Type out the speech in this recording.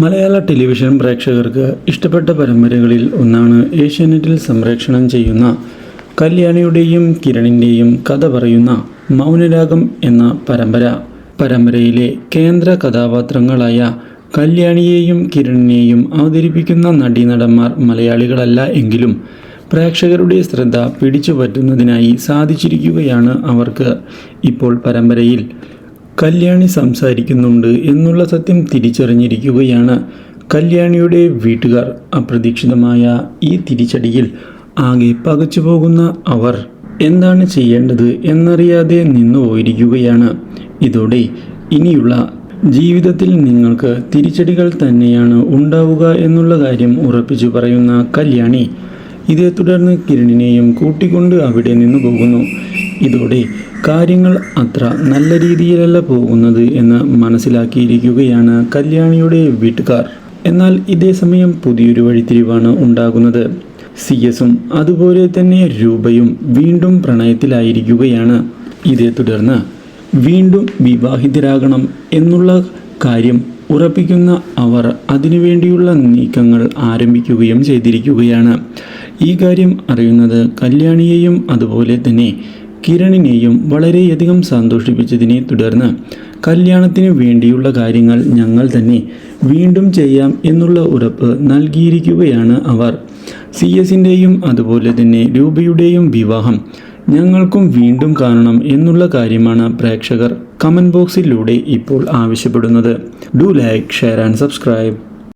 മലയാള television പ്രേക്ഷകർക്ക് ഇഷ്ടപ്പെട്ട പരമ്പരകളിൽ ഒന്നാണ് ഏഷ്യാനെറ്റിൽ സംപ്രേക്ഷണം ചെയ്യുന്ന കല്യാണിയുടെയും കിരണിന്റെയും കഥ പറയുന്ന മൗനരാഗം എന്ന പരമ്പര. പരമ്പരയിലെ കേന്ദ്ര കഥാപാത്രങ്ങളായ കല്യാണിയെയും കിരണിനെയും അവതരിപ്പിക്കുന്ന നടീനടന്മാർ മലയാളികളല്ല എങ്കിലും പ്രേക്ഷകരുടെ ശ്രദ്ധ പിടിച്ചു പറ്റുന്നതിനായി സാധിച്ചിരിക്കുകയാണ് അവർക്ക്. ഇപ്പോൾ പരമ്പരയിൽ കല്യാണി സംസാരിക്കുന്നുണ്ട് എന്നുള്ള സത്യം തിരിച്ചറിഞ്ഞിരിക്കുകയാണ്. കല്യാണിയുടെ വീട്ടുകാർ അപ്രതീക്ഷിതമായ ഈ തിരിച്ചടിയിൽ ആകെ പകച്ചു പോകുന്ന അവർ എന്താണ് ചെയ്യേണ്ടത് എന്നറിയാതെ നിന്നുപോയിരിക്കുകയാണ് ഇതോടെ ഇനിയുള്ള ജീവിതത്തിൽ നിങ്ങൾക്ക് തിരിച്ചടികൾ തന്നെയാണ് ഉണ്ടാവുക എന്നുള്ള കാര്യം ഉറപ്പിച്ചു പറയുന്ന കല്യാണി ഇതേ തുടർന്ന് കിരണിനെയും കൂട്ടിക്കൊണ്ട് അവിടെ നിന്ന് പോകുന്നു. ഇതോടെ കാര്യങ്ങൾ അത്ര നല്ല രീതിയിലല്ല പോകുന്നത് എന്ന് മനസ്സിലാക്കിയിരിക്കുകയാണ് കല്യാണിയുടെ വീട്ടുകാർ. എന്നാൽ ഇതേ സമയം പുതിയൊരു വഴിത്തിരിവാണ് ഉണ്ടാകുന്നത്. സി എസും അതുപോലെ തന്നെ രൂപയും വീണ്ടും പ്രണയത്തിലായിരിക്കുകയാണ്. ഇതേ തുടർന്ന് വീണ്ടും വിവാഹിതരാകണം എന്നുള്ള കാര്യം ഉറപ്പിക്കുന്ന അവർ അതിനുവേണ്ടിയുള്ള നീക്കങ്ങൾ ആരംഭിക്കുകയും ചെയ്തിരിക്കുകയാണ്. ഈ കാര്യം അറിയുന്നത് കല്യാണിയെയും അതുപോലെ തന്നെ കിരണിനെയും വളരെയധികം സന്തോഷിപ്പിച്ചതിനെ തുടർന്ന് കല്യാണത്തിന് വേണ്ടിയുള്ള കാര്യങ്ങൾ ഞങ്ങൾ തന്നെ വീണ്ടും ചെയ്യാം എന്നുള്ള ഉറപ്പ് നൽകിയിരിക്കുകയാണ് അവർ. സി എസിന്റെയും അതുപോലെ തന്നെ രൂപയുടെയും വിവാഹം ഞങ്ങൾക്കും വീണ്ടും കാണണം എന്നുള്ള കാര്യമാണ് പ്രേക്ഷകർ കമന്റ് ബോക്സിലൂടെ ഇപ്പോൾ ആവശ്യപ്പെടുന്നത്. Do like share and subscribe.